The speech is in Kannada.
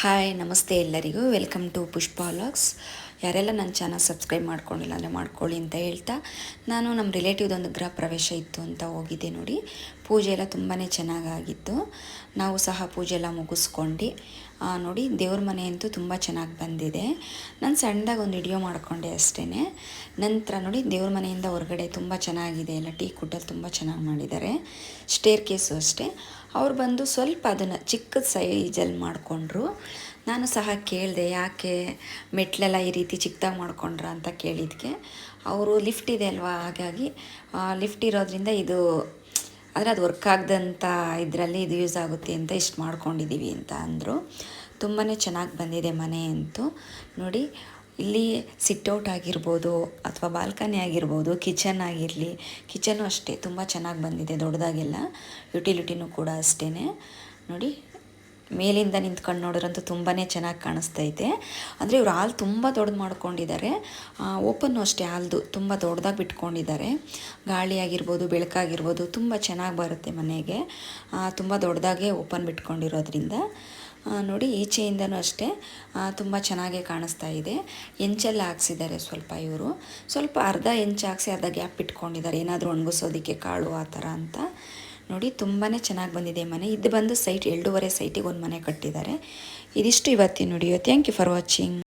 ಹಾಯ್, ನಮಸ್ತೆ ಎಲ್ಲರಿಗೂ. ವೆಲ್ಕಮ್ ಟು ಪುಷ್ಪ ವ್ಲಾಗ್ಸ್ ಯಾರೆಲ್ಲ ನನ್ನ ಚಾನಲ್ ಸಬ್ಸ್ಕ್ರೈಬ್ ಮಾಡ್ಕೊಂಡಿಲ್ಲ ಅಂದರೆ ಮಾಡ್ಕೊಳ್ಳಿ ಅಂತ ಹೇಳ್ತಾ, ನಾನು ನಮ್ಮ ರಿಲೇಟಿವ್ದೊಂದು ಗೃಹ ಪ್ರವೇಶ ಇತ್ತು ಅಂತ ಹೋಗಿದ್ದೆ ನೋಡಿ. ಪೂಜೆ ಎಲ್ಲ ತುಂಬಾ ಚೆನ್ನಾಗಾಗಿತ್ತು. ನಾವು ಸಹ ಪೂಜೆ ಎಲ್ಲ ಮುಗಿಸ್ಕೊಂಡು ನೋಡಿ ದೇವ್ರ ಮನೆ ಅಂತೂ ತುಂಬ ಚೆನ್ನಾಗಿ ಬಂದಿದೆ. ನಾನು ಸಣ್ಣದಾಗ ಒಂದು ವಿಡಿಯೋ ಮಾಡಿಕೊಂಡೆ ಅಷ್ಟೇ ನಂತರ ನೋಡಿ ದೇವ್ರ ಮನೆಯಿಂದ ಹೊರಗಡೆ ತುಂಬ ಚೆನ್ನಾಗಿದೆ. ಎಲ್ಲ ಟೀ ಕುಟ್ಟಲ್ಲಿ ತುಂಬ ಚೆನ್ನಾಗಿ ಮಾಡಿದ್ದಾರೆ. ಸ್ಟೇರ್ ಕೇಸು ಅಷ್ಟೇ. ಅವ್ರು ಬಂದು ಸ್ವಲ್ಪ ಅದನ್ನು ಚಿಕ್ಕದ ಸೈಜಲ್ಲಿ ಮಾಡಿಕೊಂಡ್ರು. ನಾನು ಸಹ ಕೇಳಿದೆ, ಯಾಕೆ ಮೆಟ್ಲೆಲ್ಲ ಈ ರೀತಿ ಚಿಕ್ಕದಾಗಿ ಮಾಡ್ಕೊಂಡ್ರ ಅಂತ ಕೇಳಿದ್ಕೆ? ಅವರು ಲಿಫ್ಟ್ ಇದೆ ಅಲ್ವಾ? ಹಾಗಾಗಿ ಲಿಫ್ಟ್ ಇರೋದ್ರಿಂದ ಇದು ಆದರೆ ಅದು ವರ್ಕ್ ಆಗದಂಥ ಇದರಲ್ಲಿ ಇದು ಯೂಸ್ ಆಗುತ್ತೆ ಅಂತ ಇಷ್ಟು ಮಾಡ್ಕೊಂಡಿದ್ದೀವಿ ಅಂತ ಅಂದರು. ತುಂಬಾ ಚೆನ್ನಾಗಿ ಬಂದಿದೆ ಮನೆ ಅಂತೂ. ನೋಡಿ ಇಲ್ಲಿ ಸಿಟ್ಔಟ್ ಆಗಿರ್ಬೋದು ಅಥವಾ ಬಾಲ್ಕನಿ ಆಗಿರ್ಬೋದು ಕಿಚನ್ ಆಗಿರಲಿ ಕಿಚನು ಅಷ್ಟೇ, ತುಂಬ ಚೆನ್ನಾಗಿ ಬಂದಿದೆ, ದೊಡ್ಡದಾಗೆಲ್ಲ. ಯುಟಿಲಿಟಿನೂ ಕೂಡ ಅಷ್ಟೇ ನೋಡಿ, ಮೇಲಿಂದ ನಿಂತ್ಕೊಂಡು ನೋಡೋರಂತೂ ತುಂಬಾ ಚೆನ್ನಾಗಿ ಕಾಣಿಸ್ತೈತೆ. ಅಂದರೆ ಇವ್ರು ಹಾಲು ತುಂಬ ದೊಡ್ಡದು ಮಾಡ್ಕೊಂಡಿದ್ದಾರೆ. ಓಪನ್ನು ಅಷ್ಟೇ ಹಾಲ್ದು, ತುಂಬ ದೊಡ್ಡದಾಗಿ ಬಿಟ್ಕೊಂಡಿದ್ದಾರೆ. ಗಾಳಿ ಆಗಿರ್ಬೋದು, ಬೆಳಕಾಗಿರ್ಬೋದು, ತುಂಬ ಚೆನ್ನಾಗಿ ಬರುತ್ತೆ ಮನೆಗೆ. ತುಂಬ ದೊಡ್ಡದಾಗೆ ಓಪನ್ ಬಿಟ್ಕೊಂಡಿರೋದ್ರಿಂದ. ನೋಡಿ, ಈಚೆಯಿಂದನೂ ಅಷ್ಟೇ. ತುಂಬ ಚೆನ್ನಾಗೇ ಕಾಣಿಸ್ತಾ ಇದೆ. ಹೆಂಚೆಲ್ಲ ಹಾಕ್ಸಿದ್ದಾರೆ ಸ್ವಲ್ಪ ಇವರು. ಸ್ವಲ್ಪ ಅರ್ಧ ಹೆಂಚು ಹಾಕ್ಸಿ ಅರ್ಧ ಗ್ಯಾಪ್ ಇಟ್ಕೊಂಡಿದ್ದಾರೆ. ಏನಾದರೂ ಒಣಗಿಸೋದಕ್ಕೆ ಕಾಳು ಆ ಥರ ಅಂತ. ನೋಡಿ ತುಂಬಾ ಚೆನ್ನಾಗಿ ಬಂದಿದೆ ಮನೆ. ಇದು ಬಂದು ಸೈಟ್, ಎರಡೂವರೆ ಸೈಟಿಗೆ ಒಂದು ಮನೆ ಕಟ್ಟಿದ್ದಾರೆ. ಇದಿಷ್ಟು ಇವತ್ತಿನ video. Thank you for watching